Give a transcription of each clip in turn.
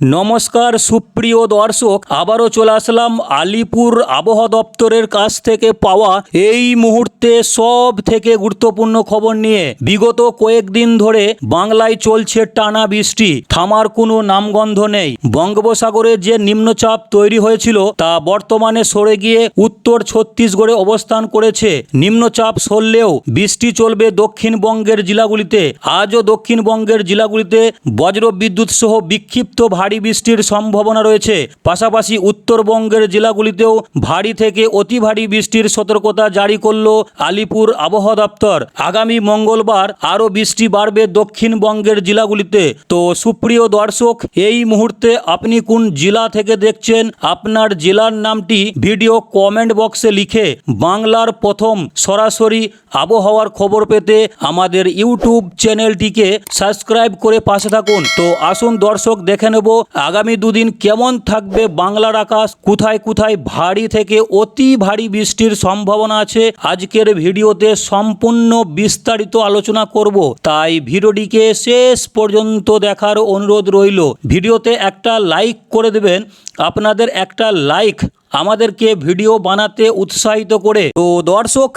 নমস্কার, সুপ্রিয় দর্শক, আবারও চলে আসলাম আলিপুর আবহাওয়া দপ্তরের কাছ থেকে পাওয়া এই মুহূর্তে সব থেকে গুরুত্বপূর্ণ খবর নিয়ে। বিগত কয়েকদিন ধরে বাংলায় চলছে টানা বৃষ্টি। থামার কোনো নামগন্ধ নেই। বঙ্গোপসাগরে যে নিম্নচাপ তৈরি হয়েছিল, তা বর্তমানে সরে গিয়ে উত্তর ছত্তিশগড়ে অবস্থান করেছে। নিম্নচাপ সরলেও বৃষ্টি চলবে দক্ষিণবঙ্গের জেলাগুলিতে। আজও দক্ষিণবঙ্গের জেলাগুলিতে বজ্র বিদ্যুৎ সহ বিক্ষিপ্ত ভারী বৃষ্টির সম্ভাবনা রয়েছে। পাশাপাশি উত্তরবঙ্গের জেলাগুলিতেও ভারী থেকে অতি ভারী বৃষ্টির সতর্কতা জারি করল আলিপুর আবহাওয়া দপ্তর। আগামী মঙ্গলবার আরও বৃষ্টি বাড়বে দক্ষিণবঙ্গের জেলাগুলিতে। তো সুপ্রিয় দর্শক, এই মুহূর্তে আপনি কোন জেলা থেকে দেখছেন? আপনার জেলার নামটি ভিডিও কমেন্ট বক্সে লিখে বাংলার প্রথম সরাসরি আবহাওয়ার খবর পেতে আমাদের ইউটিউব চ্যানেলটিকে সাবস্ক্রাইব করে পাশে থাকুন। তো আসুন দর্শক, দেখে নেব আগামী দুদিন কেমন থাকবে বাংলার আকাশ? কোথায় কোথায় ভারী থেকে অতি ভারী বৃষ্টির সম্ভাবনা আছে? আজকের ভিডিওতে সম্পূর্ণ বিস্তারিত আলোচনা করব। তাই ভিডিওটিকে শেষ পর্যন্ত দেখার অনুরোধ রইল। ভিডিওতে একটা লাইক করে দেবেন। আপনাদের একটা লাইক আমাদেরকে ভিডিও বানাতে উৎসাহিত করে। তো দর্শক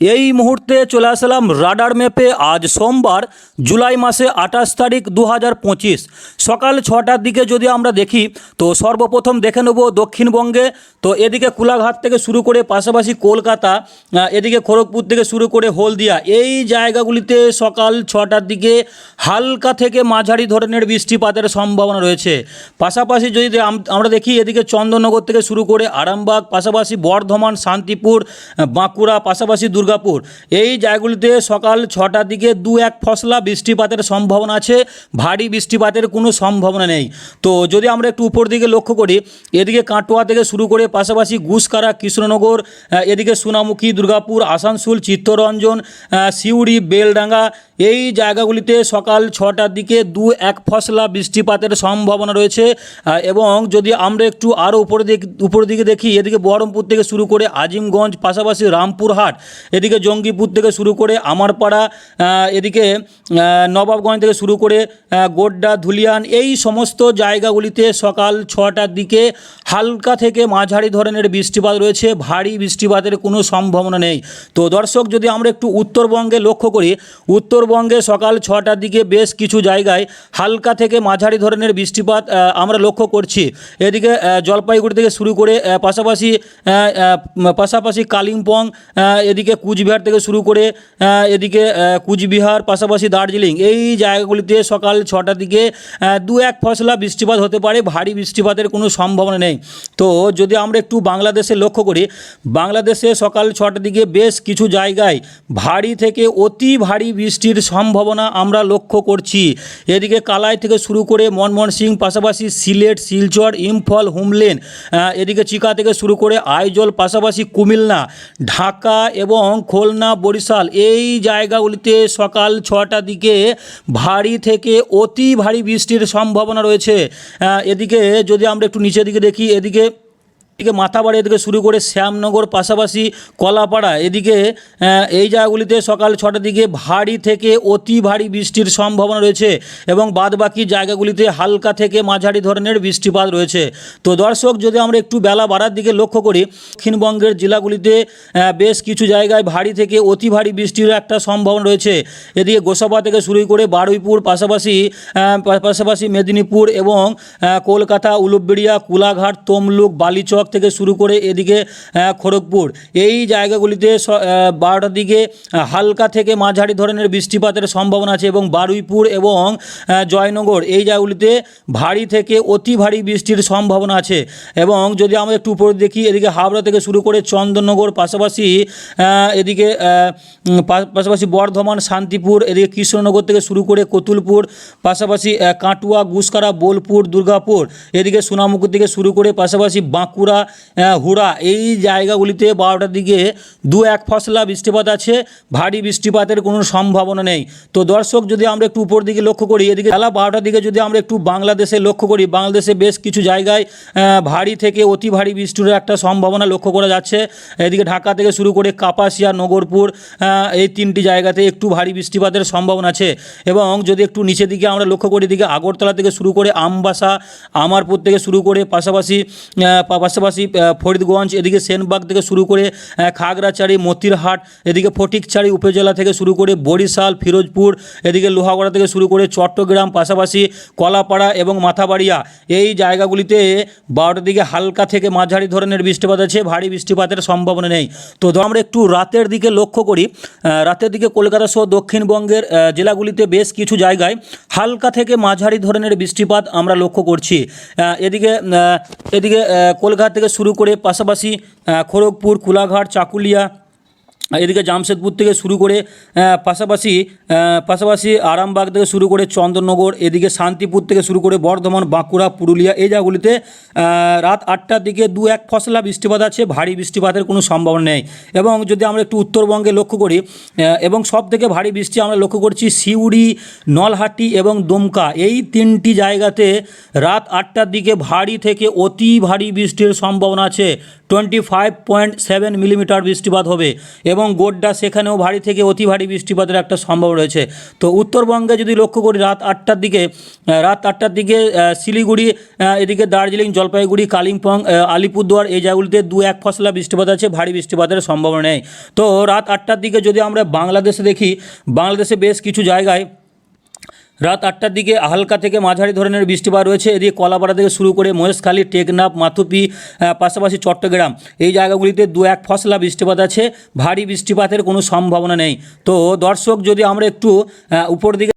এই মুহূর্তে চলে আসলাম রাডার ম্যাপে। আজ সোমবার, জুলাই মাসে আঠাশ তারিখ দু হাজার পঁচিশ। সকাল ছটার দিকে যদি আমরা দেখি, তো সর্বপ্রথম দেখে নেব দক্ষিণবঙ্গে। তো এদিকে কুলাঘাট থেকে শুরু করে পাশাপাশি কলকাতা এদিকে খড়গপুর থেকে শুরু করে হলদিয়া। এই জায়গাগুলিতে সকাল ছটার দিকে হালকা থেকে মাঝারি ধরনের বৃষ্টিপাতের সম্ভাবনা রয়েছে। পাশাপাশি যদি আমরা দেখি, এদিকে চন্দননগর থেকে শুরু করে আরামবাগ, পাশাপাশি বর্ধমান, শান্তিপুর বাঁকুড়া, পাশাপাশি দুর্গাপুর। এই জায়গাগুলিতে সকাল ছটার দিকে দু এক ফসলা বৃষ্টিপাতের সম্ভাবনা আছে। ভারী বৃষ্টিপাতের কোনো সম্ভাবনা নেই। তো যদি আমরা একটু উপর দিকে লক্ষ্য করি, এদিকে কাটোয়া থেকে শুরু করে পাশাপাশি গুসকারা, কৃষ্ণনগর এদিকে সোনামুখী দুর্গাপুর, আসানসোল, চিত্তরঞ্জন সিউড়ি, বেলডাঙ্গা, এই জায়গাগুলিতে সকাল ছটার দিকে দু এক ফসলা বৃষ্টিপাতের সম্ভাবনা রয়েছে। এবং যদি আমরা একটু আরও উপরে উপরের দিকে দেখি, এদিকে বহরমপুর থেকে শুরু করে আজিমগঞ্জ, পাশাপাশি রামপুরহাট এদিকে জঙ্গিপুর থেকে শুরু করে আমারপাড়া এদিকে নবাবগঞ্জ থেকে শুরু করে গোড্ডা, ধুলিয়ান, এই সমস্ত জায়গাগুলিতে সকাল ছটার দিকে হালকা থেকে মাঝারি ধরনের বৃষ্টিপাত রয়েছে। ভারী বৃষ্টিপাতের কোনো সম্ভাবনা নেই। তো দর্শক, যদি আমরা একটু উত্তরবঙ্গে লক্ষ্য করি, উত্তরবঙ্গে সকাল ছটার দিকে বেশ কিছু জায়গায় হালকা থেকে মাঝারি ধরনের বৃষ্টিপাত আমরা লক্ষ্য করছি। এদিকে জলপাইগুড়ি থেকে শুরু করে পাশাপাশি পাশাপাশি কালিম্পং এদিকে কুচবিহার থেকে শুরু করে এদিকে কুচবিহার, পাশাপাশি দার্জিলিং, এই জায়গাগুলিতে সকাল ছটার দিকে দু এক ফসলা বৃষ্টিপাত হতে পারে, ভারী বৃষ্টিপাতের কোনো সম্ভাবনা নেই। তো যদি আমরা একটু বাংলাদেশে লক্ষ্য করি, বাংলাদেশে সকাল ছটার দিকে বেশ কিছু জায়গায় ভারী থেকে অতি ভারী বৃষ্টির সম্ভাবনা আমরা লক্ষ্য করছি। এদিকে কালাই থেকে শুরু করে মনমোহন সিং, পাশাপাশি সিলেট, শিলচর, ইম্ফল, হুমলেন এদিকে চিকা থেকে শুরু করে আইজল, পাশাপাশি কুমিল্লা, ঢাকা এবং খুলনা, বরিশাল এই জায়গাগুলিতে সকাল ছটা দিকে ভারী থেকে অতি ভারী বৃষ্টির সম্ভাবনা রয়েছে। এদিকে যদি আমরা একটু নিচের দিকে দেখি, এদিকে এদিকে মাথাবাড়ি, এদিকে শুরু করে শ্যামনগর, পাশাপাশি কলাপাড়া। এদিকে এই জায়গাগুলিতে সকাল ছটার দিকে ভারী থেকে অতি ভারী বৃষ্টির সম্ভাবনা রয়েছে এবং বাদবাকি জায়গাগুলিতে হালকা থেকে মাঝারি ধরনের বৃষ্টিপাত রয়েছে। তো দর্শক, যদি আমরা একটু বেলা বাড়ার দিকে লক্ষ্য করি, দক্ষিণবঙ্গের জেলাগুলিতে বেশ কিছু জায়গায় ভারী থেকে অতি ভারী বৃষ্টির একটা সম্ভাবনা রয়েছে। এদিকে গোসাবা থেকে শুরু করে বারুইপুর, পাশাপাশি পাশাপাশি মেদিনীপুর এবং কলকাতা, উলুবেড়িয়া, কুলাঘাট, তমলুক, বালিচক থেকে শুরু করে এদিকে খড়গপুর। এই জায়গাগুলিতে বারোটার দিকে হালকা থেকে মাঝারি ধরনের বৃষ্টিপাতের সম্ভাবনা আছে এবং বারুইপুর এবং জয়নগর এই জায়গাগুলিতে ভারী থেকে অতি ভারী বৃষ্টির সম্ভাবনা আছে। এবং যদি আমরা একটু উপরে দেখি, এদিকে হাওড়া থেকে শুরু করে চন্দননগর, পাশাপাশি এদিকে পাশাপাশি বর্ধমান, শান্তিপুর, এদিকে কৃষ্ণনগর থেকে শুরু করে কতুলপুর, পাশাপাশি কাটুয়া, গুসকারা, বোলপুর, দুর্গাপুর, এদিকে সোনামুখী থেকে শুরু করে পাশাপাশি বাঁকুড়া হুড়া। এই জায়গাগুলিতে বারোটার দিকে দু এক ফসলা বৃষ্টিপাত আছে ভারী বৃষ্টিপাতের কোনো সম্ভাবনা নেই। তো দর্শক যদি আমরা একটু উপর দিকে লক্ষ্য করি এদিকে বেলা বারোটার দিকে যদি আমরা একটু বাংলাদেশে লক্ষ্য করি বাংলাদেশে বেশ কিছু জায়গায় ভারী থেকে অতি ভারী বৃষ্টির একটা সম্ভাবনা লক্ষ্য করা যাচ্ছে। এদিকে ঢাকা থেকে শুরু করে কাপাসিয়া নগরপুর এই তিনটি জায়গাতে একটু ভারী বৃষ্টিপাতের সম্ভাবনা আছে। এবং যদি একটু নিচের দিকে আমরা লক্ষ্য করি এদিকে আগরতলা থেকে শুরু করে আমবাসা আমারপুর থেকে শুরু করে পাশাপাশি আহ, পা- পাশাপাশি ফরিদগঞ্জ, এদিকে সেনবাগ থেকে শুরু করে খাগড়াছড়ি, মতিরহাট, এদিকে ফটিকছড়ি উপজেলা থেকে শুরু করে বরিশাল, ফিরোজপুর, এদিকে লোহাগড়া থেকে শুরু করে চট্টগ্রাম, পাশাপাশি কলাপাড়া এবং মাথাবাড়িয়া। এই জায়গাগুলিতে বারোটার দিকে হালকা থেকে মাঝারি ধরনের বৃষ্টিপাত আছে, ভারী বৃষ্টিপাতের সম্ভাবনা নেই। তো আমরা একটু রাতের দিকে লক্ষ্য করি রাতের দিকে কলকাতা সহ দক্ষিণবঙ্গের জেলাগুলিতে বেশ কিছু জায়গায় হালকা থেকে মাঝারি ধরনের বৃষ্টিপাত আমরা লক্ষ্য করছি। এদিকে এদিকে কলকাতা থেকে শুরু করে পাশাপাশি খড়গপুর কোলাঘাট চাকুলিয়া এদিকে জামশেদপুর থেকে শুরু করে পাশাপাশি পাশাপাশি আরামবাগ থেকে শুরু করে চন্দননগর, এদিকে শান্তিপুর থেকে শুরু করে বর্ধমান, বাঁকুড়া, পুরুলিয়া এই জায়গাগুলিতে রাত আটটার দিকে দু এক ফসলা বৃষ্টিপাত আছে, ভারী বৃষ্টিপাতের কোনো সম্ভাবনা নেই। এবং যদি আমরা একটু উত্তরবঙ্গে লক্ষ্য করি এবং সব থেকে ভারী বৃষ্টি আমরা লক্ষ্য করছি সিউড়ি, নলহাটি এবং দমকা, এই তিনটি জায়গাতে রাত আটটার দিকে ভারী থেকে অতি ভারী বৃষ্টির সম্ভাবনা আছে। Twenty five point seven millimetre বৃষ্টিপাত হবে এবং গোড্ডা সেখানেও ভারী থেকে অতি ভারী বৃষ্টিপাতের একটা সম্ভব রয়েছে। তো উত্তরবঙ্গে যদি লক্ষ্য করি, রাত আটটার দিকে রাত আটটার দিকে শিলিগুড়ি এদিকে দার্জিলিং, জলপাইগুড়ি, কালিম্পং আলিপুরদুয়ার এই জায়গাগুলিতে দু এক ফসলা বৃষ্টিপাত আছে, ভারী বৃষ্টিপাতের সম্ভাবনা নেই। তো রাত আটটার দিকে যদি আমরা বাংলাদেশে দেখি, বাংলাদেশে বেশ কিছু জায়গায় রাত আটটার দিকে হালকা থেকে মাঝারি ধরনের বৃষ্টিপাত রয়েছে। এদিকে কলাপাড়া থেকে শুরু করে মহেশখালী, টেকনাফ, মাথুপি পাশাপাশি চট্টগ্রাম। এই জায়গাগুলিতে দু এক ফসলা বৃষ্টিপাত আছে। ভারী বৃষ্টিপাতের কোনো সম্ভাবনা নেই। তো দর্শক, যদি আমরা একটু উপর দিকে